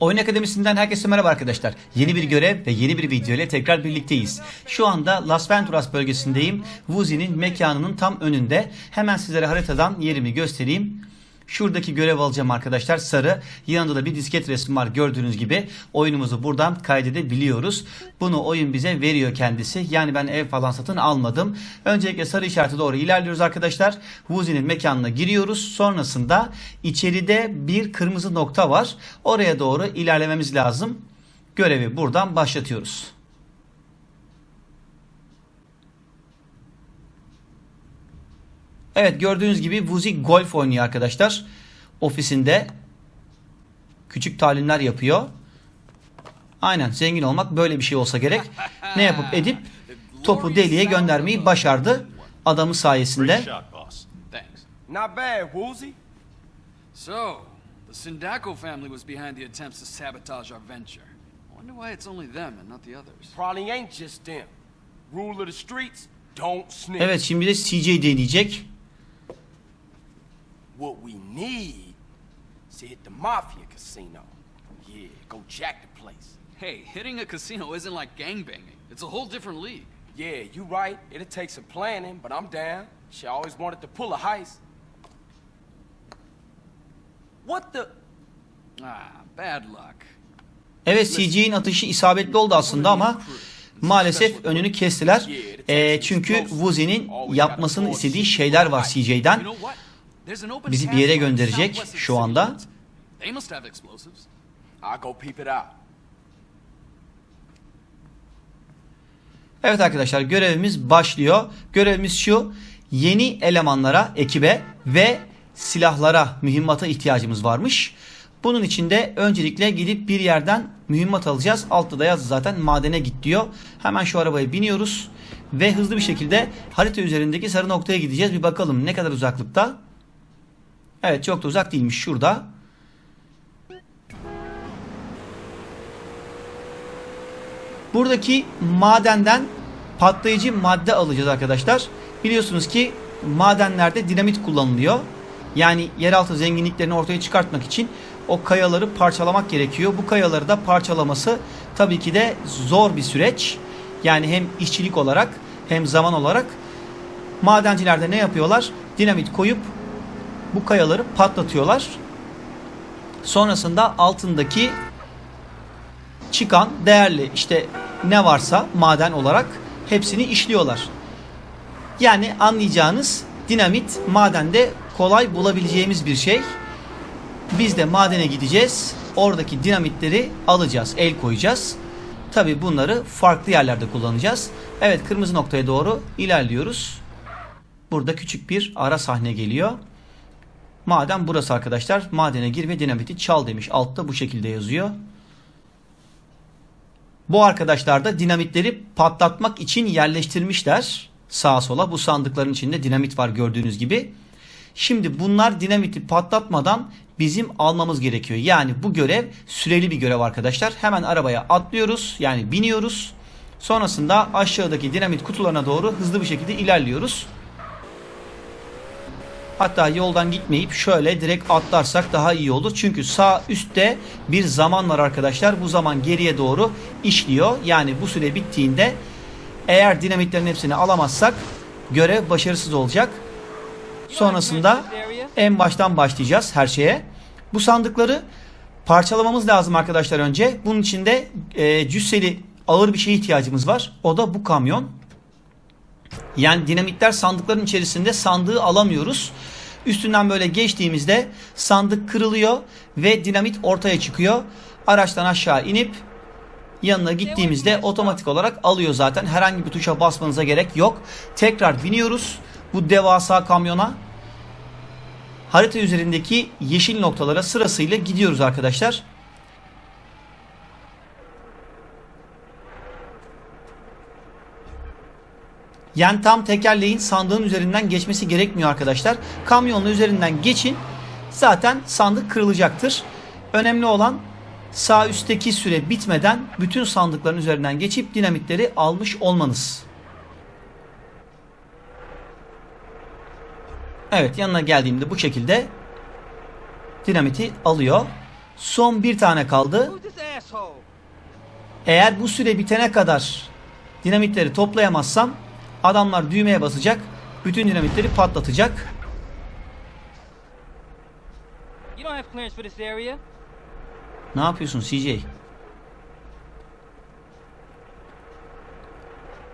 Oyun Akademisi'nden herkese merhaba arkadaşlar. Yeni bir görev ve yeni bir video ile tekrar birlikteyiz. Şu anda Las Venturas bölgesindeyim. Vuzi'nin mekanının tam önünde. Hemen sizlere haritadan yerimi göstereyim. Şuradaki görev alacağım arkadaşlar sarı. Yanında da bir disket resmi var gördüğünüz gibi. Oyunumuzu buradan kaydedebiliyoruz. Bunu oyun bize veriyor kendisi. Yani ben ev falan satın almadım. Öncelikle sarı işarete doğru ilerliyoruz arkadaşlar. Vuzi'nin mekanına giriyoruz. Sonrasında içeride bir kırmızı nokta var. Oraya doğru ilerlememiz lazım. Görevi buradan başlatıyoruz. Evet gördüğünüz gibi Vuzi golf oynuyor arkadaşlar. Ofisinde küçük talimler yapıyor. Aynen zengin olmak böyle bir şey olsa gerek. Ne yapıp edip topu deliğe göndermeyi başardı. Adamı sayesinde. Not bad, Woozy. So, the Sindaco family was behind the attempts to sabotage our venture. I wonder why it's only them and not the others. Probably ain't just them. Rule of the streets, don't snitch. Evet şimdi de CJ deneyecek. Need to hit the Mafia casino. Yeah, go jack the place. Hey, hitting a casino isn't like gangbanging. It's a whole different league. Yeah, you right. It'll take some planning, but I'm down. She always wanted to pull a heist. What the? Ah, bad luck. Evet CJ'in atışı isabetli oldu aslında ama maalesef önünü kestiler. Ee, çünkü Vuzi'nin yapmasını istediği şeyler var You CJ'den. Bizi bir yere gönderecek şu anda. Evet arkadaşlar görevimiz başlıyor. Görevimiz şu. Yeni elemanlara, ekibe ve silahlara, mühimmata ihtiyacımız varmış. Bunun için de öncelikle gidip bir yerden mühimmat alacağız. Altta da yazdı zaten madene git diyor. Hemen şu arabaya biniyoruz. Ve hızlı bir şekilde harita üzerindeki sarı noktaya gideceğiz. Bir bakalım ne kadar uzaklıkta. Evet çok da uzak değilmiş şurada. Buradaki madenden patlayıcı madde alacağız arkadaşlar. Biliyorsunuz ki madenlerde dinamit kullanılıyor. Yani yeraltı zenginliklerini ortaya çıkartmak için o kayaları parçalamak gerekiyor. Bu kayaları da parçalaması tabii ki de zor bir süreç. Yani hem işçilik olarak hem zaman olarak madenciler de ne yapıyorlar? Dinamit koyup bu kayaları patlatıyorlar. Sonrasında altındaki çıkan değerli işte ne varsa maden olarak hepsini işliyorlar. Yani anlayacağınız dinamit madende kolay bulabileceğimiz bir şey. Biz de madene gideceğiz. Oradaki dinamitleri alacağız, el koyacağız. Tabi bunları farklı yerlerde kullanacağız. Evet kırmızı noktaya doğru ilerliyoruz. Burada küçük bir ara sahne geliyor. Maden burası arkadaşlar. Madene gir ve dinamiti çal demiş. Altta bu şekilde yazıyor. Bu arkadaşlar da dinamitleri patlatmak için yerleştirmişler. Sağa sola bu sandıkların içinde dinamit var gördüğünüz gibi. Şimdi bunlar dinamiti patlatmadan bizim almamız gerekiyor. Yani bu görev süreli bir görev arkadaşlar. Hemen arabaya atlıyoruz. Yani biniyoruz. Sonrasında aşağıdaki dinamit kutularına doğru hızlı bir şekilde ilerliyoruz. Hatta yoldan gitmeyip şöyle direkt atlarsak daha iyi olur. Çünkü sağ üstte bir zaman var arkadaşlar. Bu zaman geriye doğru işliyor. Yani bu süre bittiğinde eğer dinamitlerin hepsini alamazsak görev başarısız olacak. Sonrasında en baştan başlayacağız her şeye. Bu sandıkları parçalamamız lazım arkadaşlar önce. Bunun için de e, cüsseli ağır bir şeye ihtiyacımız var. O da bu kamyon. Yani dinamitler sandıkların içerisinde sandığı alamıyoruz. Üstünden böyle geçtiğimizde sandık kırılıyor ve dinamit ortaya çıkıyor. Araçtan aşağı inip yanına gittiğimizde otomatik olarak alıyor zaten. Herhangi bir tuşa basmanıza gerek yok. Tekrar biniyoruz bu devasa kamyona. Harita üzerindeki yeşil noktalara sırasıyla gidiyoruz arkadaşlar. Yani tam tekerleğin sandığın üzerinden geçmesi gerekmiyor arkadaşlar. Kamyonun üzerinden geçin. Zaten sandık kırılacaktır. Önemli olan sağ üstteki süre bitmeden bütün sandıkların üzerinden geçip dinamitleri almış olmanız. Evet yanına geldiğimde bu şekilde dinamiti alıyor. Son bir tane kaldı. Eğer bu süre bitene kadar dinamitleri toplayamazsam adamlar düğmeye basacak. Bütün dinamitleri patlatacak. Ne yapıyorsun CJ?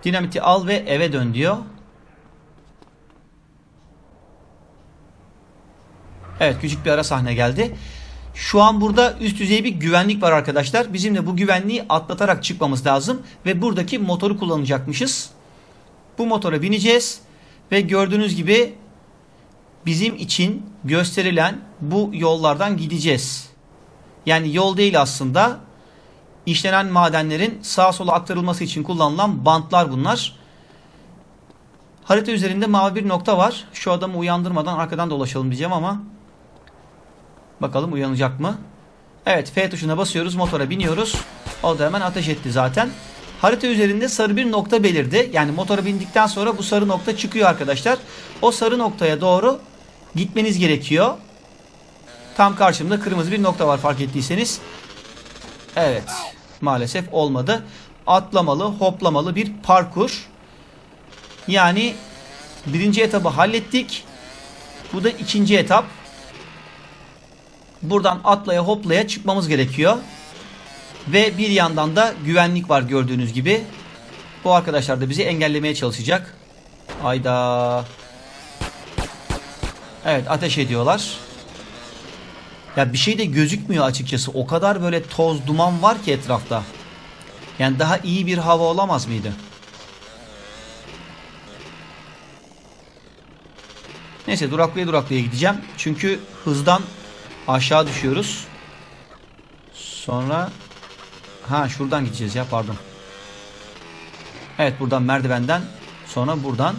Dinamiti al ve eve dön diyor. Evet küçük bir ara sahne geldi. Şu an burada üst düzey bir güvenlik var arkadaşlar. Bizim de bu güvenliği atlatarak çıkmamız lazım. Ve buradaki motoru kullanacakmışız. Bu motora bineceğiz. Ve gördüğünüz gibi bizim için gösterilen bu yollardan gideceğiz. Yani yol değil aslında. İşlenen madenlerin sağa sola aktarılması için kullanılan bantlar bunlar. Harita üzerinde mavi bir nokta var. Şu adamı uyandırmadan arkadan dolaşalım diyeceğim ama bakalım uyanacak mı? Evet F tuşuna basıyoruz motora biniyoruz. O da hemen ateş etti zaten. Harita üzerinde sarı bir nokta belirdi. Yani motora bindikten sonra bu sarı nokta çıkıyor arkadaşlar. O sarı noktaya doğru gitmeniz gerekiyor. Tam karşımda kırmızı bir nokta var fark ettiyseniz. Evet. Maalesef olmadı. Atlamalı, hoplamalı bir parkur. Yani birinci etabı hallettik. Bu da ikinci etap. Buradan atlaya hoplaya çıkmamız gerekiyor. Ve bir yandan da güvenlik var gördüğünüz gibi. Bu arkadaşlar da bizi engellemeye çalışacak. Hayda. Evet ateş ediyorlar. Ya bir şey de gözükmüyor açıkçası. O kadar böyle toz duman var ki etrafta. Yani daha iyi bir hava olamaz mıydı? Neyse duraklaya duraklaya gideceğim. Çünkü hızdan aşağı düşüyoruz. Sonra ha şuradan gideceğiz ya pardon. Evet buradan merdivenden sonra buradan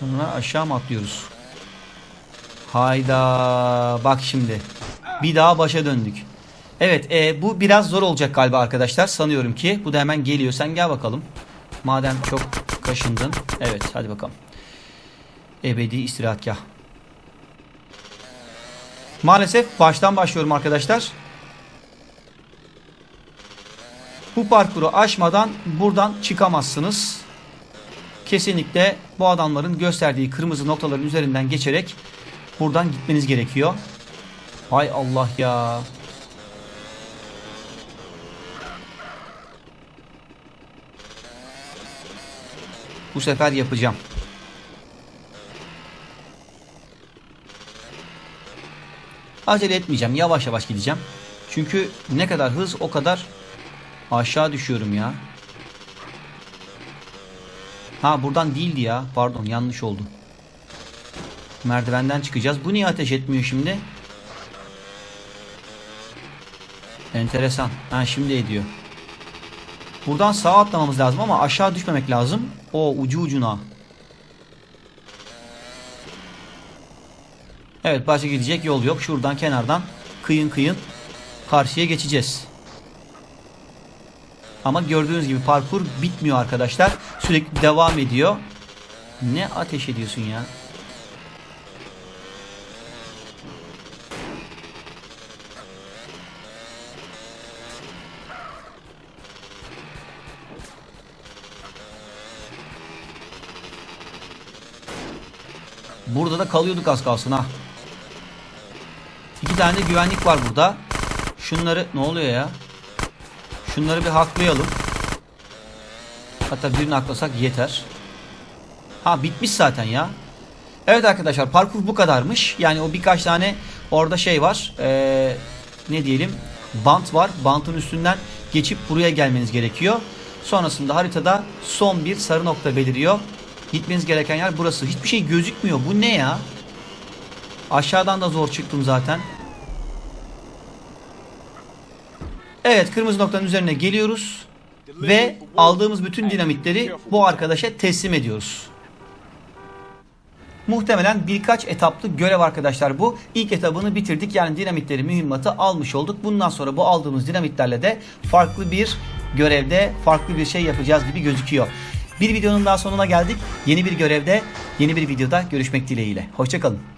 Sonra aşağı mı atlıyoruz? Hayda bak şimdi. Bir daha başa döndük. Evet e, bu biraz zor olacak galiba arkadaşlar. Sanıyorum ki. Bu da hemen geliyor. Sen gel bakalım. Madem çok kaşındın. Evet hadi bakalım. Ebedi istirahatgah. Maalesef baştan başlıyorum arkadaşlar. Bu parkuru aşmadan buradan çıkamazsınız. Kesinlikle bu adamların gösterdiği kırmızı noktaların üzerinden geçerek buradan gitmeniz gerekiyor. Hay Allah ya. Bu sefer yapacağım. Acele etmeyeceğim. Yavaş yavaş gideceğim. Çünkü ne kadar hız o kadar aşağı düşüyorum ya. Ha buradan değildi ya. Pardon yanlış oldu. Merdivenden çıkacağız. Bu niye ateş etmiyor şimdi? Enteresan. Ha şimdi ediyor. Buradan sağa atlamamız lazım ama aşağı düşmemek lazım. O ucu ucuna. Evet başka gidecek yol yok. Şuradan kenardan kıyın kıyın karşıya geçeceğiz. Ama gördüğünüz gibi parkur bitmiyor arkadaşlar. Sürekli devam ediyor. Ne ateş ediyorsun ya? Burada da kalıyorduk az kalsın ha. İki tane güvenlik var burada. Şunları ne oluyor ya? Şunları bir haklayalım. Hatta birini haklasak yeter. Ha bitmiş zaten ya. Evet arkadaşlar parkur bu kadarmış. Yani o birkaç tane orada şey var. Ee, ne diyelim? Bant var. Bantın üstünden geçip buraya gelmeniz gerekiyor. Sonrasında haritada son bir sarı nokta beliriyor. Gitmeniz gereken yer burası. Hiçbir şey gözükmüyor. Bu ne ya? Aşağıdan da zor çıktım zaten. Evet kırmızı noktanın üzerine geliyoruz. Ve aldığımız bütün dinamitleri bu arkadaşa teslim ediyoruz. Muhtemelen birkaç etaplı görev arkadaşlar bu. İlk etabını bitirdik yani dinamitleri mühimmatı almış olduk. Bundan sonra bu aldığımız dinamitlerle de farklı bir görevde farklı bir şey yapacağız gibi gözüküyor. Bir videonun daha sonuna geldik. Yeni bir görevde Yeni bir videoda görüşmek dileğiyle. Hoşçakalın.